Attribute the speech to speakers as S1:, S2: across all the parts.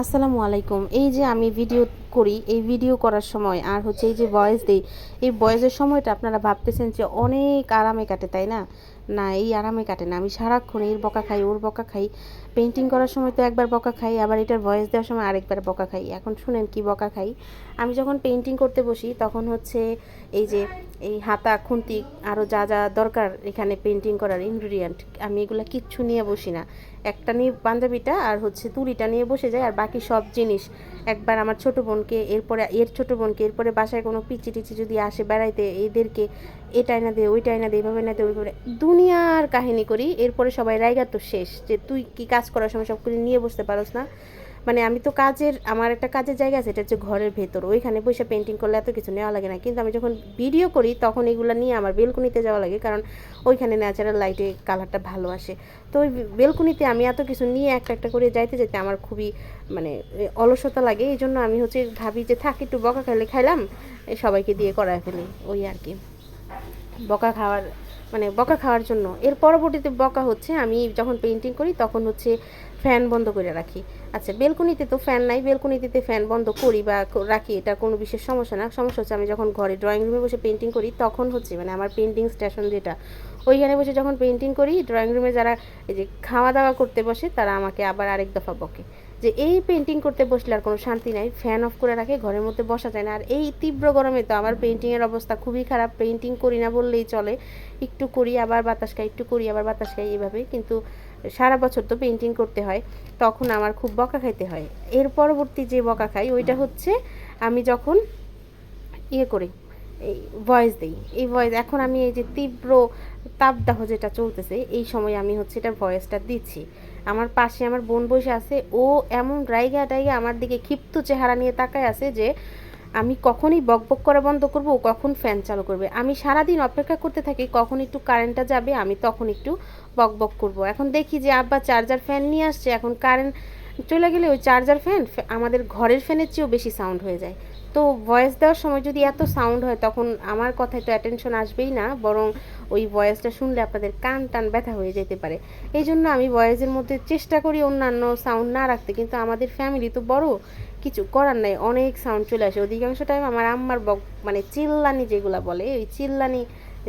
S1: আসসালামু আলাইকুম। এই যে আমি ভিডিও করি এই ভিডিও করার সময়। আর হচ্ছে এই যে ভয়েস দিই, এই ভয়েসের সময়টা আপনারা ভাবতেছেন যে অনেক আরামে কাটে, তাই না? না, এই আরামে কাটে না। আমি সারাক্ষণ এর বকা খাই, ওর বকা খাই। পেন্টিং করার সময় তো একবার বকা খাই, আবার এটার ভয়েস দেওয়ার সময় আরেকবার বকা খাই। এখন শুনেন কি বকা খাই। আমি যখন পেন্টিং করতে বসি, তখন হচ্ছে এই যে এই হাতা, খুন্তি আরও যা যা দরকার এখানে পেন্টিং করার ইনগ্রিডিয়েন্ট আমি এগুলো কিচ্ছু নিয়ে বসি না। একটা নিয়ে পাঞ্জাবিটা আর হচ্ছে তুলিটা নিয়ে বসে যায়, আর বাকি সব জিনিস একবার আমার ছোট বোনকে, এরপরে, এর ছোট বোনকে, এরপরে বাসায় কোনো পিচি টিচি যদি আসে বেড়াইতে, এদেরকে এটাই না দে ওইটাই না দে এইভাবে না দে, ওইভাবে দুনিয়ার কাহিনী করি। এরপরে সবাই রায়গা তো শেষ, যে তুই কি কাজ করার সময় সব কিছু নিয়ে বসতে পারোস না। মানে আমি তো কাজের, আমার একটা কাজের জায়গা আছে, এটা হচ্ছে ঘরের ভেতর। ওইখানে বসে পেন্টিং করলে এত কিছু নেওয়া লাগে না। কিন্তু আমি যখন ভিডিও করি, তখন এগুলো নিয়ে আমার বেলকুনিতে যাওয়া লাগে, কারণ ওইখানে ন্যাচারাল লাইটে কালারটা ভালো আসে। তো ওই বেলকুনিতে আমি এত কিছু নিয়ে একটা একটা করে যাইতে যেতে আমার খুবই মানে অলসতা লাগে। এই জন্য আমি হচ্ছে ভাবি যে, থাক, একটু বকা খাইলে খাইলাম। সবাইকে দিয়ে করায় ফেলি। ওই আর কি। বকা খাওয়ার মানে বকা খাওয়ার জন্য। এর পরবর্তীতে বকা হচ্ছে, আমি যখন পেন্টিং করি তখন হচ্ছে ফ্যান বন্ধ করে রাখি। আচ্ছা বেলকুনিতে তো ফ্যান নাই, বেলকুনিতে ফ্যান বন্ধ করি বা রাখি, এটা কোনো বিশেষ সমস্যা না। সমস্যা হচ্ছে আমি যখন ঘরে ড্রয়িং রুমে বসে পেন্টিং করি, তখন হচ্ছে মানে আমার পেন্টিং স্টেশন যেটা ওইখানে বসে যখন পেন্টিং করি ড্রয়িং রুমে যারা এই যে খাওয়া দাওয়া করতে বসে তারা আমাকে আবার আরেক দফা বকে। যে এই পেন্টিং করতে বসলে আর কোনো শান্তি নাই ফ্যান অফ করে রাখে ঘরের মধ্যে বসা যায় না। আর এই তীব্র গরমে তো আমার পেন্টিংয়ের অবস্থা খুবই খারাপ। পেন্টিং করি না বললেই চলে। একটু করি আবার বাতাস খাই একটু করি আবার বাতাস খাই এভাবে। কিন্তু সারা বছর তো পেন্টিং করতে হয় তখন আমার খুব বকা খাইতে হয়। এর পরবর্তী যে বকা খাই ওইটা হচ্ছে আমি যখন ইয়ে করি এই ভয়েস দিই। এই ভয়েস এখন আমি এই যে তীব্র তাপদাহ যেটা চলতেছে, এই সময় আমি হচ্ছে এটা ভয়েসটা দিচ্ছি। আমার পাশে আমার বোন বসে আছে, ও এমন রাইগা টাইগা আমার দিকে ক্ষিপ্ত চেহারা নিয়ে তাকায় আছে যে, আমি কখনই বকবক করা বন্ধ করব, ও কখন ফ্যান চালু করবে। আমি সারাদিন অপেক্ষা করতে থাকি, কখন একটু কারেন্টটা যাবে, আমি তখন একটু বকবক করব। এখন দেখি যে আব্বা চার্জার ফ্যান নিয়ে আসছে, এখন কারেন্ট চলে গেলে ওই চার্জার ফ্যান আমাদের ঘরের ফ্যানের চেয়েও বেশি সাউন্ড হয়ে যায়। তো ভয়েস দেওয়ার সময় যদি এত সাউন্ড হয়, তখন আমার কথায় তো অ্যাটেনশন আসবেই না, বরং ওই ভয়েসটা শুনলে আপনাদের কান টান ব্যথা হয়ে যেতে পারে। এই জন্য আমি ভয়েসের মধ্যে চেষ্টা করি অন্যান্য সাউন্ড না রাখতে, কিন্তু আমাদের ফ্যামিলি তো বড়, কিছু করার নাই, অনেক সাউন্ড চলে আসে। অধিকাংশ টাইম আমার আম্মার বক মানে চিল্লানি যেগুলা বলে ওই চিল্লানি,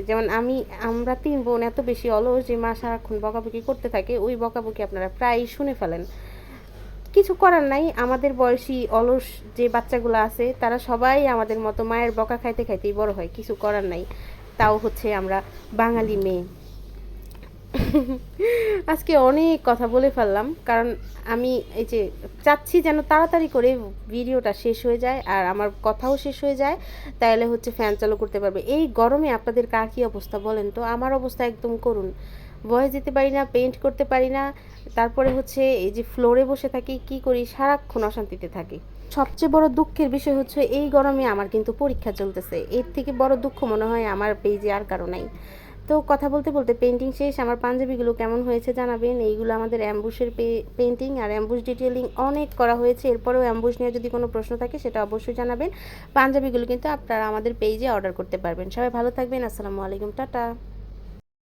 S1: যেমন আমি, আমরা তিন বোন এত বেশি অলস যে মা সারাক্ষণ বকাবকি করতে থাকে, ওই বকাবকি আপনারা প্রায়ই শুনে ফেলেন। কিছু করার নাই। আমাদের বয়সী অলস যে বাচ্চাগুলো আছে, তারা সবাই আমাদের মতো মায়ের বকা খাইতে খাইতেই বড় হয়, কিছু করার নাই। তাও হচ্ছে আমরা বাঙালি মেয়ে। আজকে অনেক কথা বলে ফেললাম, কারণ আমি এই যে চাচ্ছি যেন তাড়াতাড়ি করে ভিডিওটা শেষ হয়ে যায় আর আমার কথাও শেষ হয়ে যায় তাহলে হচ্ছে ফ্যান চালু করতে পারবে। এই গরমে আপনাদের কার কী অবস্থা বলেন তো? আমার অবস্থা একদম করুন ভয়েস দিতে পারি না পেইন্ট করতে পারি না তারপরে হচ্ছে এই যে ফ্লোরে বসে থাকি, কি করি? সারাক্ষণ অশান্তিতে থাকি। সবচেয়ে বড় দুঃখের বিষয় হচ্ছে, এই গরমে আমার কিন্তু পরীক্ষা চলতেছে। এর থেকে বড় দুঃখ মনে হয় আমার পেজে আর কারও নাই। তো কথা বলতে বলতে পেন্টিং শেষ, আমার পাঞ্জাবিগুলো কেমন হয়েছে জানাবেন। এইগুলো আমাদের অ্যাম্বুশের পেন্টিং আর অ্যাম্বুশ ডিটেলিং অনেক করা হয়েছে। এরপরেও অ্যাম্বুশ নিয়ে যদি কোনো প্রশ্ন থাকে, সেটা অবশ্যই জানাবেন। পাঞ্জাবিগুলো কিন্তু আপনারা আমাদের পেজে অর্ডার করতে পারবেন। সবাই ভালো থাকবেন। আসসালামু আলাইকুম। টাটা।